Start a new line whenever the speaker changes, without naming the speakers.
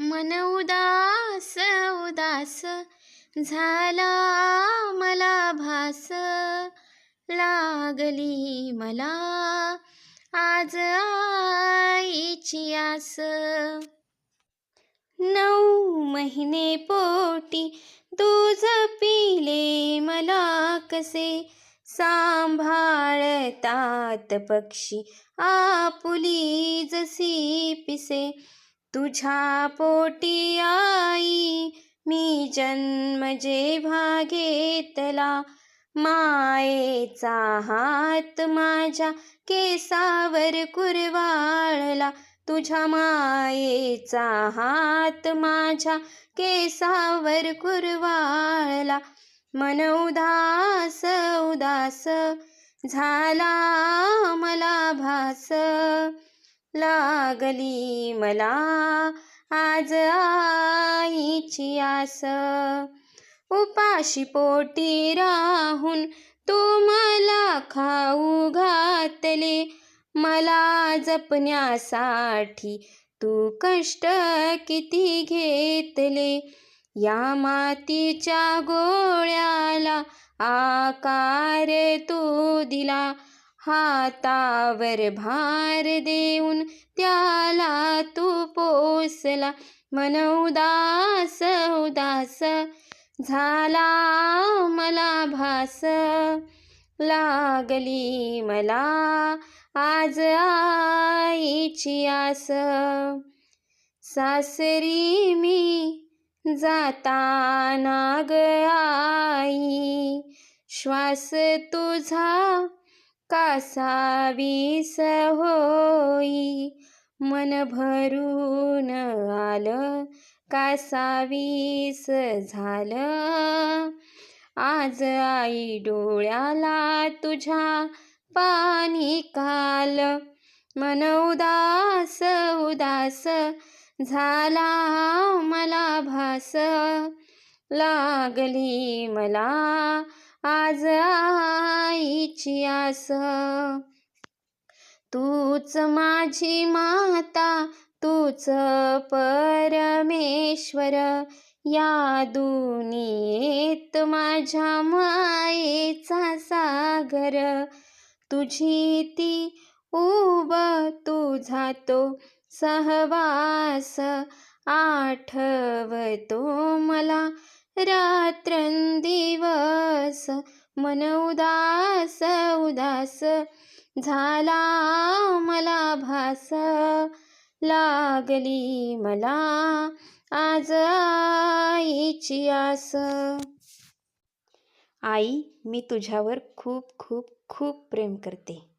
मन उदास उदास झाला मला भास. लागली मला आज आईची आस. नऊ महिने पोटी दूध पिले मला कसे? सांभाळतात पक्षी आपुली जसी पिसे. तुझ्या पोटी आई मी जन्म जेव्हा घेतला मायेचा हात माझ्या केसावर कुरवाळला तुझ्या मायेचा हात माझ्या केसावर कुरवाळला. मन उदास उदास झाला मला भास. लागली मला. आज आईची आस. उपाशी पोटी राहून तू मला खाऊ घातले. मला जपण्यासाठी तू कष्ट किती घेतले. या मातीच्या गोळ्याला आकार तू दिला. हातावर भार देऊन त्याला तू पोसला. मन उदास उदास झाला मला भास. लागली मला आज आईची आस. सासरी मी जाताना ग आई. श्वास तुझा कासावीस होई? मन भरून आलं कासावीस झालं? आज आई डोळ्याला तुझ्या पाणी काल. मन उदास उदास झाला मला भास. लागली मला आज आईची आस. तूच माझी माता तूच परमेश्वर. या दुनियेत माझ्या मायेचा सागर. तुझी ती उब तुझा तो सहवास आठवतो मला. रात्रंदिवस मन उदास उदास. झाला मला भास लागली मला आज आईची आस. आई मी तुझ्यावर खूप खूप खूप प्रेम करते.